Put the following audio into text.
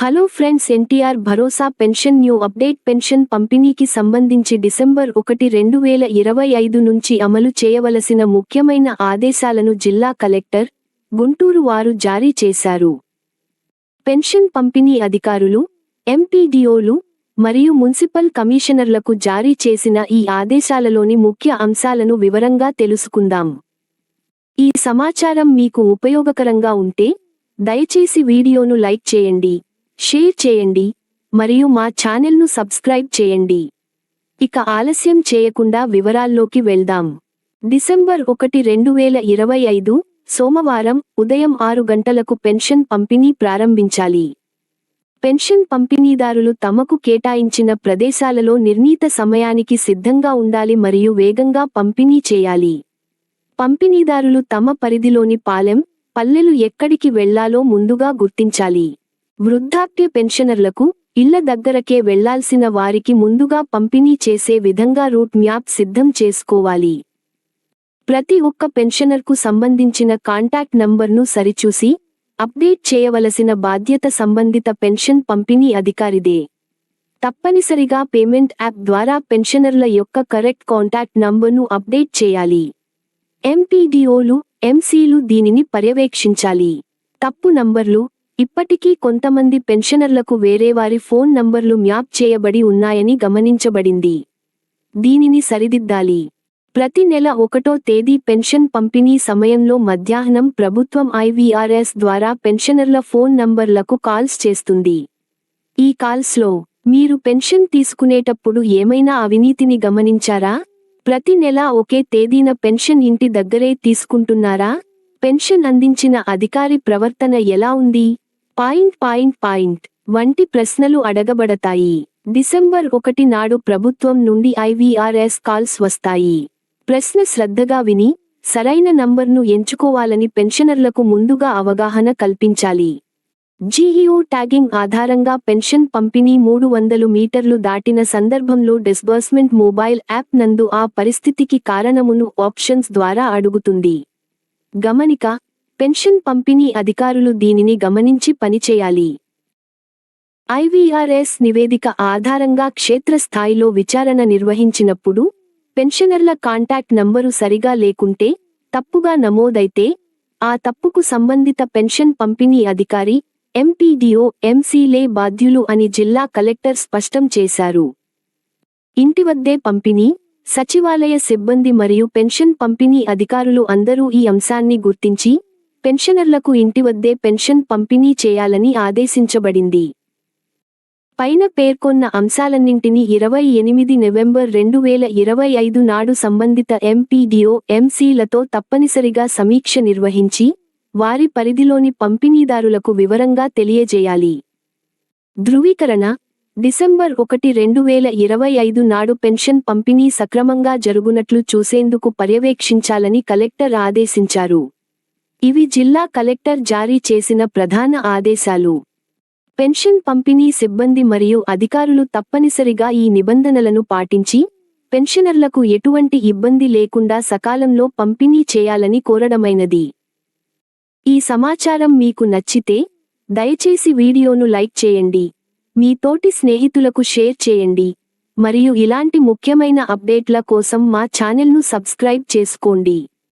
Hello friends NTR భరోసా pension new update pension పంపిణీకి సంబంధించి December ఒకటి రెండు వేల ఇరవై ఐదు నుంచి అమలు చేయవలసిన ముఖ్యమైన ఆదేశాలను జిల్లా కలెక్టర్ గుంటూరు వారు జారీ చేశారు. పెన్షన్ పంపిణీ అధికారులు ఎంపీడీఓలు మరియు మున్సిపల్ కమిషనర్లకు జారీ చేసిన ఈ ఆదేశాలలోని ముఖ్య అంశాలను వివరంగా తెలుసుకుందాం. ఈ సమాచారం మీకు ఉపయోగకరంగా ఉంటే దయచేసి వీడియోను లైక్ చేయండి. షేర్ చేయండి మరియు మా ఛానల్ను సబ్స్క్రైబ్ చేయండి. ఇక ఆలస్యం చేయకుండా వివరాల్లోకి వెళ్దాం. డిసెంబర్ ఒకటి రెండు వేల ఇరవై ఐదు సోమవారం ఉదయం ఆరు గంటలకు పెన్షన్ పంపిణీ ప్రారంభించాలి. పెన్షన్ పంపిణీదారులు తమకు కేటాయించిన ప్రదేశాలలో నిర్ణీత సమయానికి సిద్ధంగా ఉండాలి మరియు వేగంగా పంపిణీ చేయాలి. పంపిణీదారులు తమ పరిధిలోని పాలెం పల్లెలు ఎక్కడికి వెళ్ళాలో ముందుగా గుర్తించాలి. వృద్ధాప్య పెన్షనర్లకు ఇళ్ళ దగ్గరకే వెళ్ళాల్సిన వారికి ముందుగా పంపిణీ చేసే విధంగా రూట్ మ్యాప్ సిద్ధం చేసుకోవాలి. ప్రతి ఒక్క పెన్షనర్కు సంబంధించిన కాంటాక్ట్ నంబర్ను సరిచూసి అప్డేట్ చేయవలసిన బాధ్యత సంబంధిత పెన్షన్ పంపిణీ అధికారిదే. తప్పనిసరిగా పేమెంట్ యాప్ ద్వారా పెన్షనర్ల యొక్క కరెక్ట్ కాంటాక్ట్ నంబర్ను అప్డేట్ చేయాలి. ఎంపీడీఓలు ఎంసీలు దీనిని పర్యవేక్షించాలి. తప్పు నంబర్లు ఇప్పటికీ కొంతమంది పెన్షనర్లకు వేరేవారి ఫోన్ నంబర్లు మ్యాప్ చేయబడి ఉన్నాయని గమనించబడింది. దీనిని సరిదిద్దాలి. ప్రతి నెల ఒకటో తేదీ పెన్షన్ పంపిణీ సమయంలో మధ్యాహ్నం ప్రభుత్వం ఐవీఆర్ఎస్ ద్వారా పెన్షనర్ల ఫోన్ నంబర్లకు కాల్స్ చేస్తుంది. ఈ కాల్స్లో మీరు పెన్షన్ తీసుకునేటప్పుడు ఏమైనా అవినీతిని గమనించారా? ప్రతి నెల ఒకే తేదీన పెన్షన్ ఇంటి దగ్గరే తీసుకుంటున్నారా? పెన్షన్ అందించిన అధికారి ప్రవర్తన ఎలా ఉంది? పాయింట్ పాయింట్ పాయింట్ వంటి ప్రశ్నలు అడగబడతాయి. డిసెంబర్ ఒకటి నాడు ప్రభుత్వం నుండి ఐవీఆర్ఎస్ కాల్స్ వస్తాయి. ప్రశ్న శ్రద్ధగా విని సరైన నంబర్ను ఎంచుకోవాలని పెన్షనర్లకు ముందుగా అవగాహన కల్పించాలి. జీఈఓ ట్యాగింగ్ ఆధారంగా పెన్షన్ పంపిణీ మూడు వందలు మీటర్లు దాటిన సందర్భంలో డిస్బర్స్మెంట్ మొబైల్ యాప్ నందు ఆ పరిస్థితికి కారణమును ఆప్షన్స్ ద్వారా అడుగుతుంది. గమనిక పెన్షన్ పంపిణీ అధికారులు దీనిని గమనించి పనిచేయాలి. ఐవీఆర్ఎస్ నివేదిక ఆధారంగా క్షేత్రస్థాయిలో విచారణ నిర్వహించినప్పుడు పెన్షనర్ల కాంటాక్ట్ నంబరు సరిగా లేకుంటే తప్పుగా నమోదైతే ఆ తప్పుకు సంబంధిత పెన్షన్ పంపిణీ అధికారి ఎంపీడీఓ ఎంసీలే బాధ్యులు అని జిల్లా కలెక్టర్ స్పష్టం చేశారు. ఇంటివద్దే పంపిణీ సచివాలయ సిబ్బంది మరియు పెన్షన్ పంపిణీ అధికారులు అందరూ ఈ అంశాన్ని గుర్తించి పెన్షనర్లకు ఇంటి వద్దే పెన్షన్ పంపిణీ చేయాలని ఆదేశించబడింది. పైన పేర్కొన్న అంశాలన్నింటినీ ఇరవై ఎనిమిది నవంబర్ రెండు వేల ఇరవై ఐదు నాడు సంబంధిత ఎంపీడీఓ ఎంసీలతో తప్పనిసరిగా సమీక్ష నిర్వహించి వారి పరిధిలోని పంపిణీదారులకు వివరంగా తెలియజేయాలి. ధృవీకరణ డిసెంబర్ ఒకటి రెండు వేల ఇరవై ఐదు నాడు పెన్షన్ పంపిణీ సక్రమంగా జరుగునట్లు చూసేందుకు పర్యవేక్షించాలని కలెక్టర్ ఆదేశించారు. ఇవి జిల్లా కలెక్టర్ జారీ చేసిన ప్రధాన ఆదేశాలు. పెన్షన్ పంపిణీ సిబ్బంది మరియు అధికారులు తప్పనిసరిగా ఈ నిబంధనలను పాటించి పెన్షనర్లకు ఎటువంటి ఇబ్బంది లేకుండా సకాలంలో పంపిణీ చేయాలని కోరడమైనది. ఈ సమాచారం మీకు నచ్చితే దయచేసి వీడియోను లైక్ చేయండి. మీ తోటి స్నేహితులకు షేర్ చేయండి. మరియు ఇలాంటి ముఖ్యమైన అప్డేట్ల కోసం మా ఛానల్ను సబ్స్క్రైబ్ చేసుకోండి.